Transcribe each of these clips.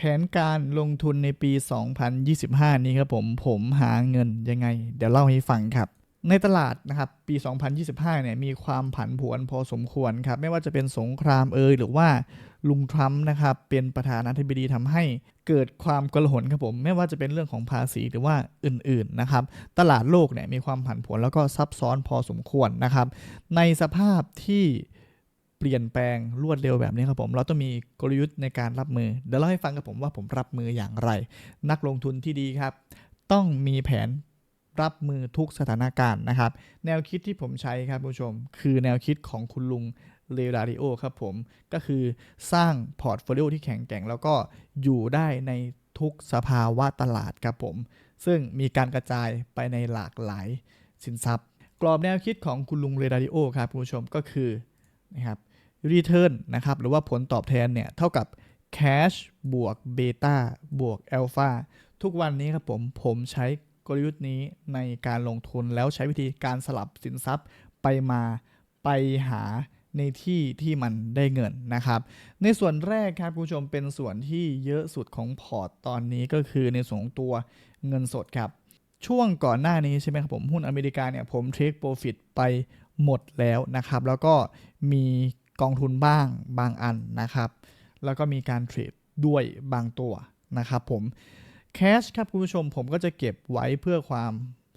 แผนการลงทุนในปี 2025 นี้ครับผม ผมหาเงินยังไง เดี๋ยวเล่าให้ฟังครับ ในตลาดนะครับปี 2025 เนี่ยมีความผันผวนพอสมควรครับ ไม่ว่าจะเป็นสงครามเอยหรือว่าลุงทรัมป์นะครับเป็นประธานาธิบดีทำให้เกิดความกลาหนครับผมไม่ว่าจะเป็นเรื่องของภาษีหรือว่าอื่นๆนะครับตลาดโลกเนี่ยมีความผันผวนแล้วก็ซับซ้อนพอสมควรนะครับในสภาพที่ เปลี่ยนแปลงรวดเร็วแบบนี้ครับผมเราต้องมีกลยุทธ์ในการรับมือ เดี๋ยวเล่าให้ฟังกับผมว่าผมรับมืออย่างไร นักลงทุนที่ดีครับ ต้องมีแผนรับมือทุกสถานการณ์นะครับ แนวคิดที่ผมใช้ครับผู้ชม คือแนวคิดของคุณลุงเลราริโอครับผม ก็คือสร้างพอร์ตโฟลิโอที่แข็งแกร่ง แล้วก็อยู่ได้ในทุกสภาวะตลาดครับผม ซึ่งมีการกระจายไปในหลากหลายสินทรัพย์ กรอบแนวคิดของคุณลุงเรดาริโอครับคุณผู้ชมก็คือนะครับ return นะครับ หรือว่าผลตอบแทนเนี่ย เท่ากับ cash บวก beta บวก alpha ทุกวันนี้ครับผม ผมใช้กลยุทธ์นี้ในการลงทุนแล้วใช้วิธีการสลับสินทรัพย์ไปมาไปหาในที่ที่มันได้เงินนะครับ ในส่วนแรกครับคุณผู้ชมเป็นส่วนที่เยอะสุดของพอร์ตตอนนี้ก็คือในส่วนของตัวเงินสดครับ ช่วงก่อนหน้านี้ใช่ไหมครับผมหุ้นอเมริกาเนี่ยผมเทคโปรฟิตไปหมดแล้วนะครับ แล้วก็มี กองทุนบ้างบางอันนะครับ แล้วก็มีการเทรดด้วยบางตัวนะครับผมแคชครับคุณผู้ชมผมก็จะเก็บไว้เพื่อความ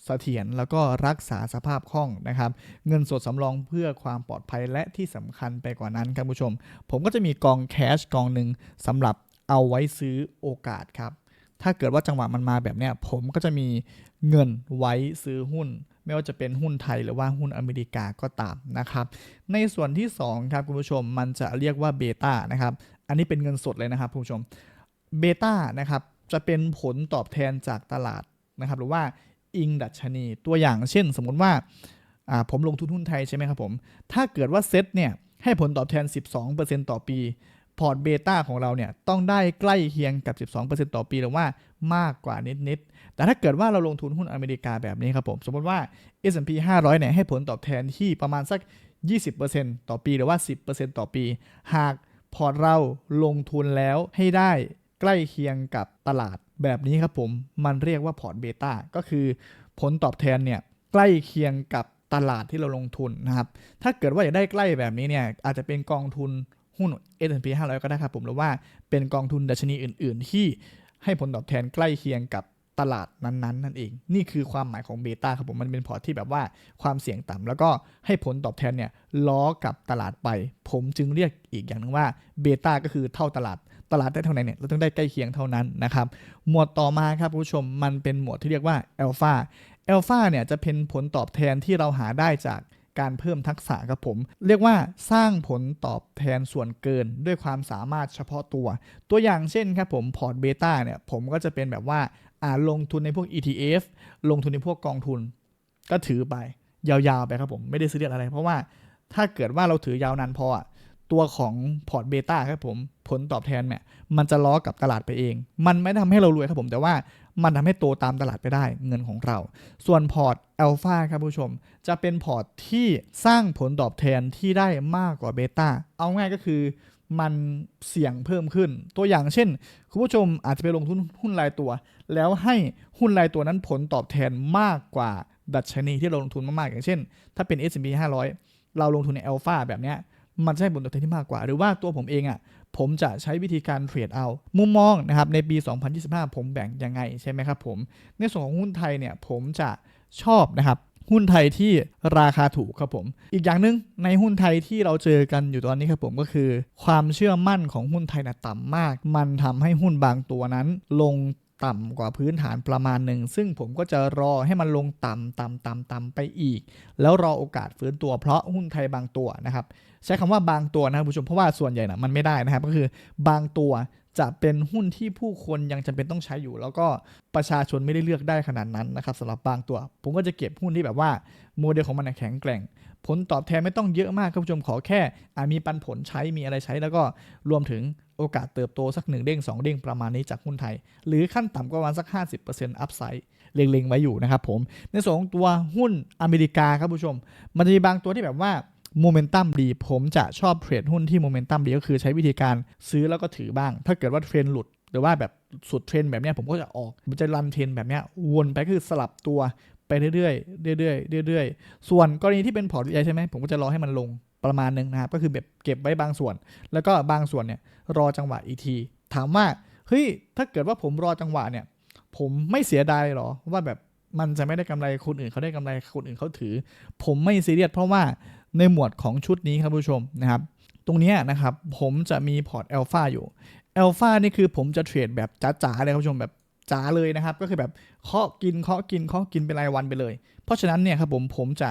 เสถียรแล้วก็รักษาสภาพคล่องนะครับ เงินสดสำรองเพื่อความปลอดภัยและที่สำคัญไปกว่านั้นครับคุณผู้ชม ผมก็จะมีกองแคชกองหนึ่งสำหรับเอาไว้ซื้อโอกาสครับ ถ้าเกิดว่าจังหวะมันมาแบบเนี้ยผมก็จะมีเงินไว้ซื้อหุ้น ไม่ว่าจะเป็นหุ้นไทยหรือว่าหุ้นอเมริกาก็ตามนะครับ ในส่วนที่2ครับคุณผู้ชมมันจะเรียกว่าเบต้านะครับ อันนี้เป็นเงินสดเลยนะครับคุณผู้ชมเบต้านะครับจะเป็นผลตอบแทนจากตลาดนะครับ หรือว่าอิงดัชนีตัวอย่างเช่น สมมติว่าผมลงทุนหุ้นไทยใช่ไหมครับผม ถ้าเกิดว่าเซ็ตเนี่ยให้ผลตอบแทน 12%ต่อปี พอร์ตเบต้าของเราเนี่ยต้องได้ใกล้เคียงกับ 12%ต่อปีหรือว่ามากกว่านิดๆ แต่ถ้าเกิดว่าเราลงทุนหุ้นอเมริกาแบบนี้ครับผม สมมติว่า S&P 500เนี่ยให้ผลตอบแทนที่ประมาณสัก 20%ต่อปีหรือว่า 10%ต่อปี หากพอร์ตเราลงทุนแล้วให้ได้ใกล้เคียงกับตลาดแบบนี้ครับผม มันเรียกว่าพอร์ตเบต้าก็คือผลตอบแทนเนี่ยใกล้เคียงกับตลาดที่เราลงทุนนะครับ ถ้าเกิดว่าอยากได้ใกล้แบบนี้เนี่ยอาจจะเป็นกองทุน หุ้น S&P 500 ก็ได้ครับผมหรือว่าเป็นกองทุนดัชนีอื่น ๆ ที่ให้ผลตอบแทนใกล้เคียงกับตลาดนั้นๆนั่นเอง นี่คือความหมายของเบต้าครับผม มันเป็นพอร์ตที่แบบว่าความเสี่ยงต่ำแล้วก็ให้ผลตอบแทนเนี่ยล้อกับตลาดไป ผมจึงเรียกอีกอย่างนึงว่าเบต้าก็คือเท่าตลาดตลาดได้เท่าไหร่เนี่ยเราต้องได้ใกล้เคียงเท่านั้นนะครับ หมวดต่อมาครับผู้ชมมันเป็นหมวดที่เรียกว่าอัลฟาอัลฟาเนี่ยจะเป็นผลตอบแทนที่เราหาได้จาก การเพิ่มทักษะครับผม เรียกว่าสร้างผลตอบแทนส่วนเกินด้วยความสามารถเฉพาะตัว ตัวอย่างเช่นครับผมพอร์ตเบต้าเนี่ยผมก็จะเป็นแบบว่าอ่าลงทุนในพวก ETF ลงทุนในพวกกองทุน ก็ถือไปยาวๆไปครับผมไม่ได้ซื้อเรียอะไร เพราะว่าถ้าเกิดว่าเราถือยาวนานพออะ ตัวของพอร์ตเบต้าครับผมผลตอบแทนเนี่ยมันจะล้อกับตลาดไปเอง มันไม่ทำให้เรารวยครับผมแต่ว่ามันทำให้โตตามตลาดไปได้เงินของเรา ส่วนพอร์ตอัลฟาครับผู้ชม จะเป็นพอร์ตที่สร้างผลตอบแทนที่ได้มากกว่าเบต้าเอาง่ายก็คือมันเสี่ยงเพิ่มขึ้น ตัวอย่างเช่น คุณผู้ชมอาจจะไปลงทุนหุ้นรายตัว แล้วให้หุ้นรายตัวนั้นผลตอบแทนมากกว่าดัชนีที่เราลงทุนมากๆอย่างเช่น ถ้าเป็น S&P 500 เราลงทุนในอัลฟาแบบเนี้ย มันจะให้ผลตอบแทนที่มากกว่า หรือว่าตัวผมเองอะ่ะผมจะใช้วิธีการเทรดเอา มุมมองนะครับในปี 2025 ผมแบ่งยังไงใช่ไหมครับผม ในส่วนของหุ้นไทยเนี่ยผมจะชอบนะครับหุ้นไทยที่ราคาถูกครับผม อีกอย่างหนึ่งในหุ้นไทยที่เราเจอกันอยู่ตอนนี้ครับผมก็คือ ความเชื่อมั่นของหุ้นไทยนะต่ำมาก มันทำให้หุ้นบางตัวนั้น ลง ต่ำกว่าพื้นฐานประมาณหนึ่ง ซึ่งผมก็จะรอให้มันลงต่ำต่ำต่ำต่ำไปอีก แล้วรอโอกาสฟื้นตัวเพราะหุ้นไทยบางตัวนะครับ ใช้คำว่าบางตัวนะครับผู้ชมเพราะว่าส่วนใหญ่นะมันไม่ได้นะครับ ก็คือบางตัวจะเป็นหุ้นที่ผู้คนยังจำเป็นต้องใช้อยู่ แล้วก็ประชาชนไม่ได้เลือกได้ขนาดนั้นนะครับสำหรับบางตัว ผมก็จะเก็บหุ้นที่แบบว่าโมเดลของมันแข็งแกร่ง ผลตอบแทนไม่ต้องเยอะมากครับผู้ชมขอแค่มีปันผลใช้มีอะไรใช้แล้วก็รวมถึง โอกาสเติบโตสักหนึ่งเด้ง2 เด้งประมาณนี้จากหุ้นไทย หรือขั้นต่ำก็ประมาณสัก 50%อัพไซด์เล็งๆไว้อยู่นะครับผม ในส่วนของตัวหุ้นอเมริกาครับผู้ชม มันจะมีบางตัวที่แบบว่าโมเมนตัมดี ผมจะชอบเทรดหุ้นที่โมเมนตัมดีก็คือใช้วิธีการซื้อแล้วก็ถือบ้าง ถ้าเกิดว่าเทรนหลุดหรือว่าแบบสุดเทรนแบบนี้ผมก็จะออกผมจะรันเทรนแบบนี้วนไปคือสลับตัวไปเรื่อยๆเรื่อยๆเรื่อยๆส่วนกรณีที่เป็นพอร์ต VI ใช่ไหมผมก็จะรอให้มันลง ประมาณหนึงนะครับก็คือแบบเก็บไว้บางส่วน แล้วก็บางส่วนเนี่ยรอจังหวะอีกทีถามว่าเฮ้ยถ้าเกิดว่าผมรอจังหวะเนี่ย ผมไม่เสียดายหรอว่าแบบมันจะไม่ได้กำไรคนอื่นเขาได้กำไรคนอื่นเขาถือ ผมไม่ซีเรียสเพราะว่าในหมวดของชุดนี้ครับผู้ชมนะครับ ตรงนี้นะครับผมจะมีพอร์ต a อลฟาอยู่ a อลฟานี่คือผมจะเทรดแบบจ๋าๆเลยครับผู้ชมแบบจ๋าเลยนะครับ ก็คือแบบเคาะกินเคาะกินเคาะกินเป็นรายวันไปเลย เพราะฉะนั้นเนี่ยครับผมผมจะ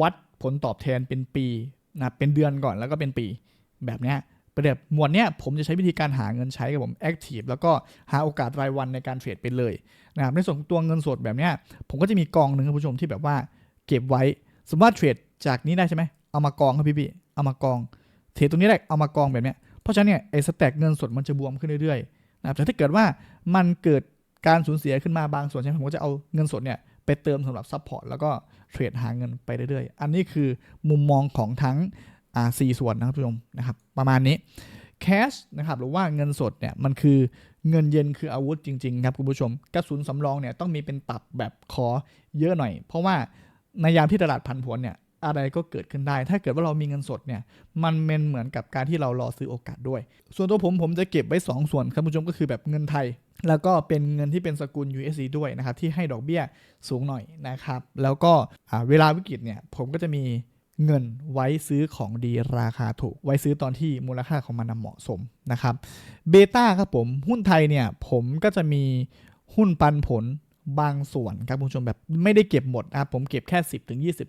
วัดผลตอบแทนเป็นปี นะเป็นเดือนก่อนแล้วก็เป็นปีแบบเนี้ยประเด็บหมวดเนี้ยผมจะใช้วิธีการหาเงินใช้กับผมแอคทีฟแล้วก็หาโอกาสรายวันในการเทรดไปเลยนะครับในส่วนตัวเงินสดแบบเนี้ยผมก็จะมีกองหนึ่งครับผู้ชมที่แบบว่าเก็บไว้ สมมติว่าเทรดจากนี้ได้ใช่ไหมเอามากองครับพี่พี่เอามากอง เทรดตรงนี้ได้เอามากองแบบเนี้ยเพราะฉะนั้นเนี่ยไอ้สแต็กเงินสดมันจะบวมขึ้นเรื่อยๆนะครับแต่ถ้าเกิดว่ามันเกิดการสูญเสียขึ้นมาบางส่วนใช่ไหมผมก็จะเอาเงินสดเนี่ย ไปเติมสำหรับซัพพอร์ตแล้วก็เทรดหาเงินไปเรื่อยๆ อันนี้คือมุมมองของทั้งอ่าสี่ส่วนนะครับผู้ชมนะครับ ประมาณนี้แคชนะครับหรือว่าเงินสดเนี่ยมันคือเงินเย็นคืออาวุธจริงๆครับคุณผู้ชมกระสุนสำรองเนี่ยต้องมีเป็นตับแบบขอเยอะหน่อย เพราะว่าในยามที่ตลาดพันผวนเนี่ย อะไรก็เกิดขึ้นได้ ถ้าเกิดว่าเรามีเงินสดเนี่ย มันเป็นเหมือนกับการที่เรารอซื้อโอกาสด้วย ส่วนตัวผมผมจะเก็บไว้ 2 ส่วนครับผู้ชมก็คือแบบเงินไทย แล้วก็เป็นเงินที่เป็นสกุล USD ด้วยนะครับที่ให้ดอกเบี้ยสูงหน่อยนะครับ แล้วก็เวลาวิกฤตเนี่ยผมก็จะมีเงินไว้ซื้อของดีราคาถูก ไว้ซื้อตอนที่มูลค่าของมันเหมาะสมนะครับเบต้าครับผมหุ้นไทยเนี่ยผมก็จะมีหุ้นปันผล บางส่วนครับคุณผู้ชมแบบไม่ได้เก็บหมดนะครับผมเก็บแค่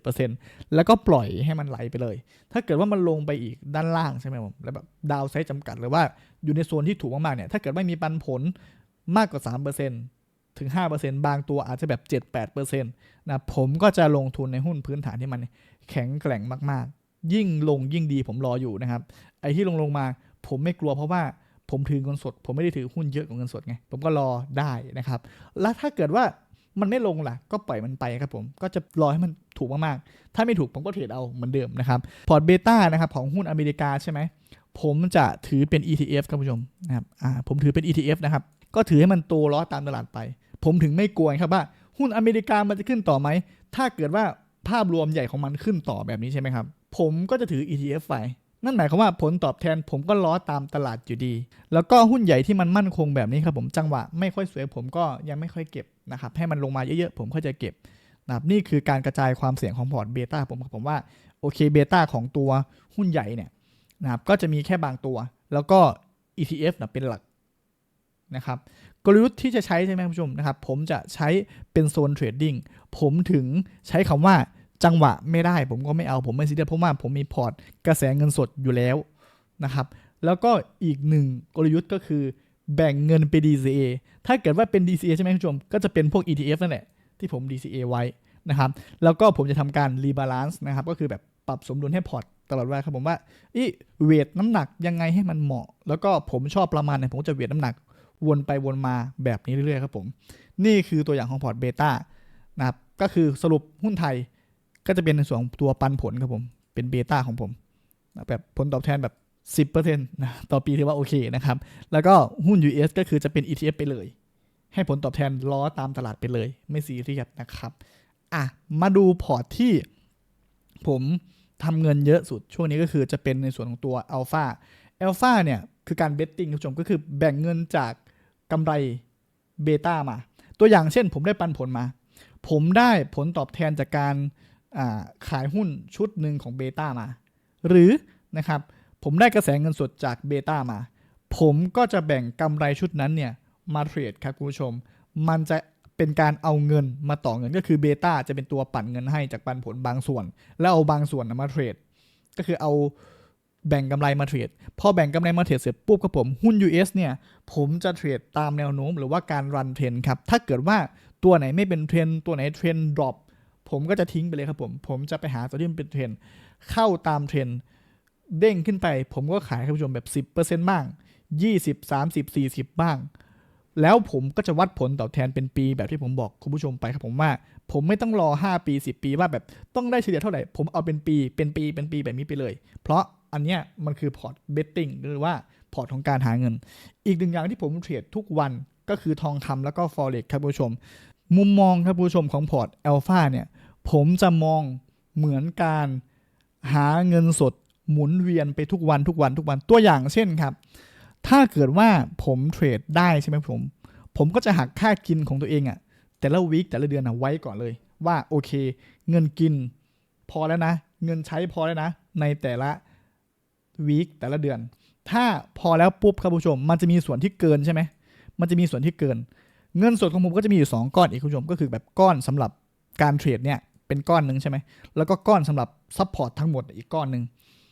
10-20%แล้วก็ปล่อยให้มันไหลไปเลย ถ้าเกิดว่ามันลงไปอีกด้านล่างใช่ไหมผมแล้วแบบดาวไซต์จำกัดหรือว่าอยู่ในโซนที่ถูกมากๆเนี่ยถ้าเกิดไม่มีปันผลมากกว่า 3%ถึง 5%บางตัวอาจจะแบบ 7-8%นะผมก็จะลงทุนในหุ้นพื้นฐานที่มันแข็งแกร่งมากๆ ยิ่งลงยิ่งดีผมรออยู่นะครับไอ้ที่ลงลงมาผมไม่กลัวเพราะว่า ผมถือเงินสด ผมไม่ได้ถือหุ้นเยอะกว่าเงินสดไง ผมก็รอได้นะครับ แล้วถ้าเกิดว่ามันไม่ลงล่ะ ก็ปล่อยมันไปครับผม ก็จะรอให้มันถูกมากๆ ถ้าไม่ถูกผมก็เทรดเอาเหมือนเดิมนะครับ พอร์ตเบต้านะครับของหุ้นอเมริกาใช่ไหม ผมจะถือเป็น ETF ครับผู้ชมนะครับ อ่า ผมถือเป็น ETF นะครับ ก็ถือให้มันโตล้อตามตลาดไป ผมถึงไม่กลัวครับว่าหุ้นอเมริกามันจะขึ้นต่อไหม ถ้าเกิดว่าภาพรวมใหญ่ของมันขึ้นต่อแบบนี้ใช่ไหมครับ ผมก็จะถือ ETF ไป นั่นหมายความว่าผลตอบแทนผมก็ล้อตามตลาดอยู่ดี แล้วก็หุ้นใหญ่ที่มันมั่นคงแบบนี้ครับผมจังหวะไม่ค่อยสวยผมก็ยังไม่ค่อยเก็บนะครับให้มันลงมาเยอะๆผมก็จะเก็บนะครับนี่คือการกระจายความเสี่ยงของพอร์ตเบต้าผมผมว่าโอเคเบต้าของตัวหุ้นใหญ่เนี่ยนะครับก็จะมีแค่บางตัว แล้วก็ ETF นะเป็นหลักนะครับกลยุทธ์ที่จะใช้ใช่ไหมคุณผู้ชมนะครับผมจะใช้เป็นโซนเทรดดิ้งผมถึงใช้คำว่า จังหวะไม่ได้ผมก็ไม่เอาผมไม่ซีเรียสเพราะว่าผมมีพอร์ตกระแสเงินสดอยู่แล้วนะครับแล้วก็อีกหนึ่งกลยุทธ์ก็คือแบ่งเงินไป DCA ถ้าเกิดว่าเป็น DCA ใช่ไหมคุณผู้ชม ก็จะเป็นพวก ETF นั่นแหละที่ผม DCA ไว้นะครับ แล้วก็ผมจะทำการรีบาลานซ์นะครับ ก็คือแบบปรับสมดุลให้พอร์ตตลอดเวลาครับผมว่าอีเวทน้ำหนักยังไงให้มันเหมาะ แล้วก็ผมชอบประมาณไหนผมจะเวทน้ำหนัก วนไปวนมาแบบนี้เรื่อยๆครับผม นี่คือตัวอย่างของพอร์ตเบต้านะครับ ก็คือสรุปหุ้นไทย ก็จะเป็นในส่วนของตัวปันผลครับผม เป็นเบต้าของผมแบบผลตอบแทนแบบ 10%นะต่อปีถือว่าโอเคนะครับ แล้วก็หุ้น US ก็คือจะเป็น ETF ไปเลย ให้ผลตอบแทนล้อตามตลาดไปเลย ไม่ซีเรียสนะครับ อะ มาดูพอร์ตที่ผมทำเงินเยอะสุดช่วงนี้ก็คือจะเป็นในส่วนของตัว Alpha Alpha เนี่ย คือการเบ t ติ้งคุณผู้ชมก็คือแบ่งเงินจากกำไรเบต้ามา ตัวอย่างเช่นผมได้ปันผลมา ผมได้ผลตอบแทนจากการ ขายหุ้นชุดหนึ่งของเบต้ามา หรือนะครับผมได้กระแสเงินสดจากเบต้ามา ผมก็จะแบ่งกำไรชุดนั้นเนี่ยมาเทรดครับคุณผู้ชม มันจะเป็นการเอาเงินมาต่อเงินก็คือเบต้าจะเป็นตัวปั่นเงินให้จากปันผลบางส่วน แล้วเอาบางส่วนมาเทรด ก็คือเอาแบ่งกำไรมาเทรด พอแบ่งกำไรมาเทรดเสร็จปุ๊บครับผมหุ้น US เนี่ย ผมจะเทรดตามแนวโน้มหรือว่าการรันเทรนครับ ถ้าเกิดว่าตัวไหนไม่เป็นเทรนตัวไหนเทรนดรอป ผมก็จะทิ้งไปเลยครับผม ผมจะไปหาตัวที่มันเป็นเทรนเข้าตามเทรนเด้งขึ้นไป ผมก็ขายให้ผู้ชมแบบ 10%บ้าง 20 30 40 บ้าง แล้วผมก็จะวัดผลตอบแทนเป็นปีแบบที่ผมบอกคุณผู้ชมไปครับผมว่า ผมไม่ต้องรอ 5 ปี 10 ปีว่าแบบต้องได้เฉลี่ยเท่าไหร่ ผมเอาเป็นปีเป็นปีเป็นปีแบบนี้ไปเลย เพราะอันเนี้ยมันคือพอร์ตเบตติ้งหรือว่าพอร์ตของการหาเงิน อีกหนึ่งอย่างที่ผมเทรดทุกวันก็คือทองคำแล้วก็ forex ครับผู้ชม มุมมองครับผู้ชมของพอร์ต alpha เนี่ยผมจะมองเหมือนการหาเงินสดหมุนเวียนไปทุกวันทุกวันทุกวันตัวอย่างเช่นครับ ถ้าเกิดว่าผมเทรดได้ใช่ไหมผม ผมก็จะหักค่ากินของตัวเองอะ่ะแต่ละวีคแต่ละเดือนอะไว้ก่อนเลย ว่าโอเค เงินกินพอแล้วนะ เงินใช้พอแล้วนะ ในแต่ละวีคแต่ละเดือน ถ้าพอแล้วปุ๊บครับผู้ชม มันจะมีส่วนที่เกินใช่ไหมมันจะมีส่วนที่เกิน เงินสดของผมก็จะมีอยู่ 2 ก้อนอีกคุณผู้ชมก็คือแบบก้อนสำหรับการเทรดเนี่ยเป็นก้อนหนึ่งใช่ไหมแล้วก็ก้อนสำหรับซัพพอร์ตทั้งหมดอีกก้อนหนึ่ง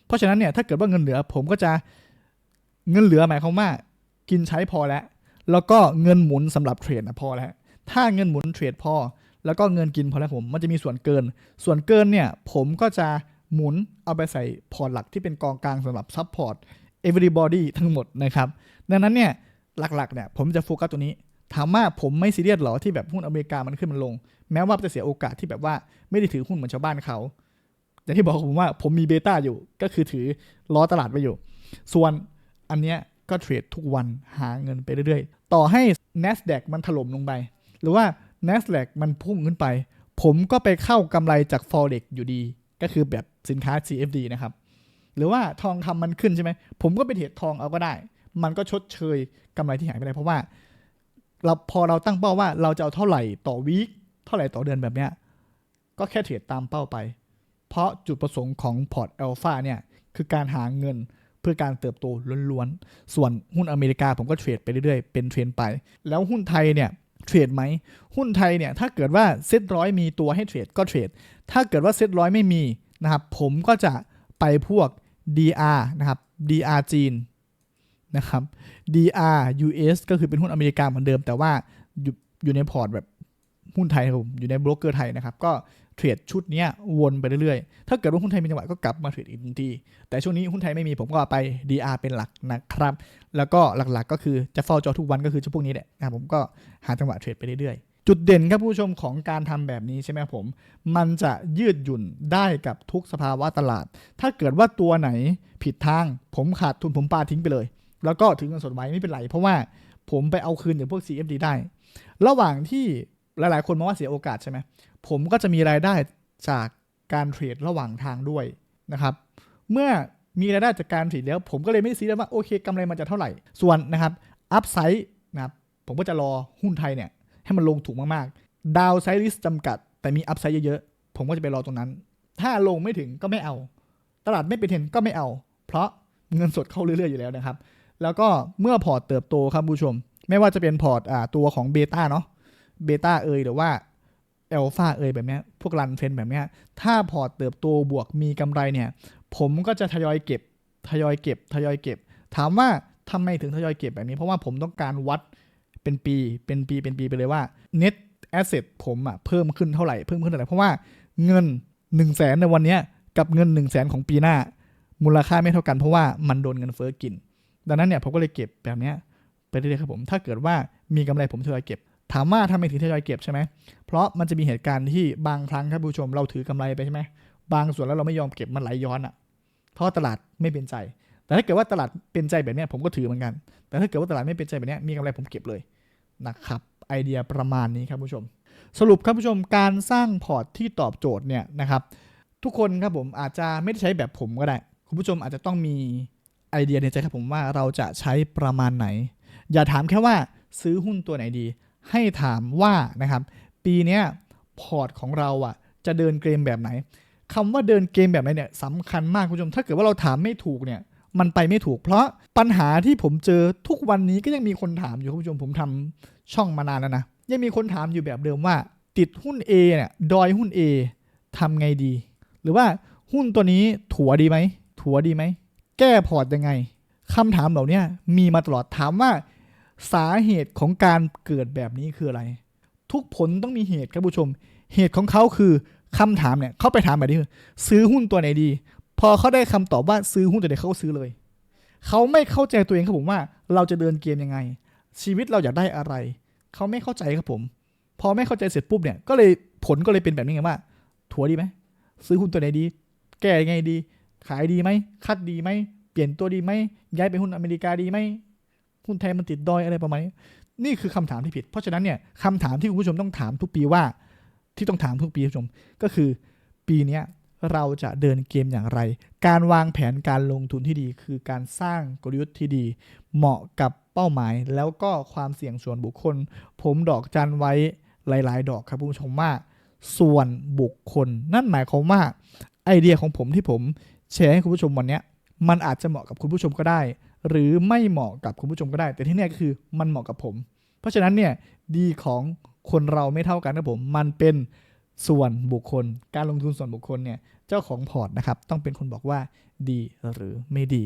เพราะฉะนั้นเนี่ยถ้าเกิดว่าเงินเหลือผมก็จะเงินเหลือหมายความว่ากินใช้พอแล้ว แล้วก็เงินหมุนสำหรับเทรดนะพอแล้วถ้าเงินหมุนเทรดพอ แล้วก็เงินกินพอแล้วผมมันจะมีส่วนเกิน ส่วนเกินเนี่ยผมก็จะหมุนเอาไปใส่พอร์ตหลักที่เป็นกองกลางสำหรับซัพพอร์ต everybody ทั้งหมดนะครับ ดังนั้นเนี่ยหลักๆเนี่ยผมจะโฟกัสตัวนี้ ถามว่าผมไม่ซีเรียสหรอที่แบบหุ้นอเมริกามันขึ้นมันลง แม้ว่าจะเสียโอกาสที่แบบว่าไม่ได้ถือหุ้นเหมือนชาวบ้านเขาอย่างที่บอกผมว่าผมมีเบต้าอยู่ก็คือถือล้อตลาดไว้อยู่ ส่วนอันเนี้ยก็เทรดทุกวันหาเงินไปเรื่อยๆ ต่อให้ NASDAQ มันถล่มลงไป หรือว่า NASDAQ มันพุ่งขึ้นไป ผมก็ไปเข้ากำไรจาก Forex อยู่ดี ก็คือแบบสินค้า CFD นะครับ หรือว่าทองคำมันขึ้นใช่ไหม ผมก็ไปเทรดทองเอาก็ได้ มันก็ชดเชยกำไรที่หายไปได้เพราะว่า เราพอเราตั้งเป้าว่าเราจะเอาเท่าไหร่ต่อวีคเท่าไหร่ต่อเดือนแบบเนี้ยก็แค่เทรดตามเป้าไป เพราะจุดประสงค์ของพอร์ตอัลฟาเนี่ยคือการหาเงินเพื่อการเติบโตล้วนๆ ส่วนหุ้นอเมริกาผมก็เทรดไปเรื่อยๆ เป็นเทรนไป แล้วหุ้นไทยเนี่ยเทรดไหม หุ้นไทยเนี่ยถ้าเกิดว่าเซ็ตร้อยมีตัวให้เทรดก็เทรด ถ้าเกิดว่าเซ็ตร้อยไม่มีนะครับผมก็จะไปพวก DR นะครับ DR จีน นะครับ DR US ก็คือเป็นหุ้นอเมริกาเหมือนเดิม แต่ว่าอยู่อยู่ในพอร์ตแบบหุ้นไทยครับผมอยู่ในโบรกเกอร์ไทยนะครับก็เทรดชุดนี้วนไปเรื่อยๆ ถ้าเกิดว่าหุ้นไทยมีจังหวะก็กลับมาเทรดอีกทันที แต่ช่วงนี้หุ้นไทยไม่มีผมก็ไป DR เป็นหลักนะครับ แล้วก็หลักๆก็คือจะเฝ้าจอทุกวันก็คือชุดพวกนี้แหละนะครับผมก็หาจังหวะเทรดไปเรื่อยๆ จุดเด่นครับผู้ชมของการทำแบบนี้ใช่ไหมครับผม มันจะยืดหยุ่นได้กับทุกสภาวะตลาด ถ้าเกิดว่าตัวไหนผิดทางผมขาดทุนผมปาทิ้งไปเลย แล้วก็ถึงเงินสดไว้ไม่เป็นไร เพราะว่าผมไปเอาคืนจากพวก CFD ได้ ระหว่างที่หลาย ๆ คนมองว่าเสียโอกาสใช่ไหมผมก็จะมีรายได้จากการเทรดระหว่างทางด้วยนะครับเมื่อมีรายได้จากการเทรดแล้ว ผมก็เลยไม่ซีเรียสว่าโอเคกำไรมันจะเท่าไหร่ ส่วนนะครับอัพไซด์นะครับผมก็จะรอหุ้นไทยเนี่ยให้มันลงถูกมากๆดาวไซด์ริสจำกัด แต่มีอัพไซด์เยอะๆ ผมก็จะไปรอตรงนั้น ถ้าลงไม่ถึงก็ไม่เอา ตลาดไม่เป็นเทรนก็ไม่เอา เพราะเงินสดเข้าเรื่อยๆอยู่แล้วนะครับ แล้วก็เมื่อพอร์ตเติบโตครับผู้ชม ไม่ว่าจะเป็นพอร์ตอ่าตัวของเบต้าเนาะเบต้าเอยหรือว่าเอลฟาเอยแบบนี้พวกรันเทรนแบบนี้ถ้าพอร์ตเติบโตบวกมีกำไรเนี่ย ผมก็จะทยอยเก็บทยอยเก็บทยอยเก็บ ถามว่าทำไมถึงทยอยเก็บแบบนี้ เพราะว่าผมต้องการวัดเป็นปีเป็นปีเป็นปีไปเลยว่า net asset ผมอะเพิ่มขึ้นเท่าไหร่เพิ่มขึ้นเท่าไหร่เพราะว่าเงิน1นึ่งแสนในวันนี้กับเงิน1นึ่งแสนของปีหน้า มูลค่าไม่เท่ากันเพราะว่ามันโดนเงินเฟ้อกิน ดังนั้นเนี่ยผมก็เลยเก็บแบบเนี้ยไปเรื่อยๆครับผม ถ้าเกิดว่ามีกำไรผมทยอยเก็บ ถามว่าทำไมถึงทยอยเก็บใช่ไหม เพราะมันจะมีเหตุการณ์ที่บางครั้งครับผู้ชมเราถือกำไรไปใช่ไหม บางส่วนแล้วเราไม่ยอมเก็บมันไหลย้อนอะ เพราะตลาดไม่เป็นใจ แต่ถ้าเกิดว่าตลาดเป็นใจแบบนี้ผมก็ถือเหมือนกัน แต่ถ้าเกิดว่าตลาดไม่เป็นใจแบบนี้มีกำไรผมเก็บเลยนะครับไอเดียประมาณนี้ครับผู้ชม สรุปครับผู้ชมการสร้างพอร์ตที่ตอบโจทย์เนี่ยนะครับทุกคนครับผมอาจจะไม่ได้ใช้แบบผมก็ได้ คุณผู้ชมอาจจะต้องมี ไอเดียในใจครับผมว่าเราจะใช้ประมาณไหน อย่าถามแค่ว่าซื้อหุ้นตัวไหนดี ให้ถามว่านะครับ ปีนี้พอร์ตของเราอะ จะเดินเกมแบบไหนคำว่าเดินเกมแบบไหนเนี่ยสำคัญมากคุณผู้ชม ถ้าเกิดว่าเราถามไม่ถูกเนี่ย มันไปไม่ถูก เพราะปัญหาที่ผมเจอทุกวันนี้ก็ยังมีคนถามอยู่คุณผู้ชมผมทำช่องมานานแล้วนะยังมีคนถามอยู่แบบเดิมว่า ติดหุ้น A เนี่ยดอยหุ้น A ทำไงดี หรือว่าหุ้นตัวนี้ถัวดีไหมถัวดีไหม แก้พอร์ตยังไงคำถามเหล่านี้มีมาตลอดถามว่า สาเหตุของการเกิดแบบนี้คืออะไร ทุกผลต้องมีเหตุครับผู้ชม เหตุของเขาคือคำถามเนี่ยเขาไปถามแบบนี้คือซื้อหุ้นตัวไหนดี พอเขาได้คำตอบว่าซื้อหุ้นตัวไหนเขาก็ซื้อเลยเขาไม่เข้าใจตัวเองครับผมว่า เราจะเดินเกมยังไง ชีวิตเราอยากได้อะไรเขาไม่เข้าใจครับผม พอไม่เข้าใจเสร็จปุ๊บเนี่ยก็เลยผลก็เลยเป็นแบบนี้ไงว่า ถัวดีไหมซื้อหุ้นตัวไหนดี แก้ยังไงดี ขายดีไหมคัดดีไหมเปลี่ยนตัวดีไหมย้ายไปหุ้นอเมริกาดีไหมหุ้นไทยมันติดดอยอะไรประมาณนี้นี่คือคำถามที่ผิด เพราะฉะนั้นเนี่ยคำถามที่คุณผู้ชมต้องถามทุกปีว่า ที่ต้องถามทุกปีคุณผู้ชม ก็คือปีนี้เราจะเดินเกมอย่างไร การวางแผนการลงทุนที่ดี คือการสร้างกลยุทธ์ที่ดี เหมาะกับเป้าหมาย แล้วก็ความเสี่ยงส่วนบุคคล ผมดอกจันไว้หลาย ๆ ดอกครับคุณผู้ชมว่าส่วนบุคคล นั่นหมายความว่าไอเดียของผมที่ผม แชร์ให้คุณผู้ชมวันนี้มันอาจจะเหมาะกับคุณผู้ชมก็ได้ หรือไม่เหมาะกับคุณผู้ชมก็ได้ แต่ที่เนี่คือมันเหมาะกับผม เพราะฉะนั้นเนี่ยดีของคนเราไม่เท่ากันครับผมมันเป็นส่วนบุคคล การลงทุนส่วนบุคคลเนี่ยเจ้าของพอร์ตนะครับต้องเป็นคนบอกว่าดีหรือไม่ดี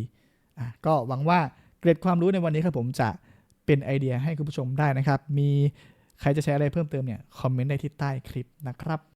อะก็หวังว่าเกร็ดความรู้ในวันนี้ครับผมจะเป็นไอเดียให้คุณผู้ชมได้นะครับ มีใครจะแชร์อะไรเพิ่มเติมเนี่ยคอมเมนต์ได้ที่ใต้คลิปนะครับ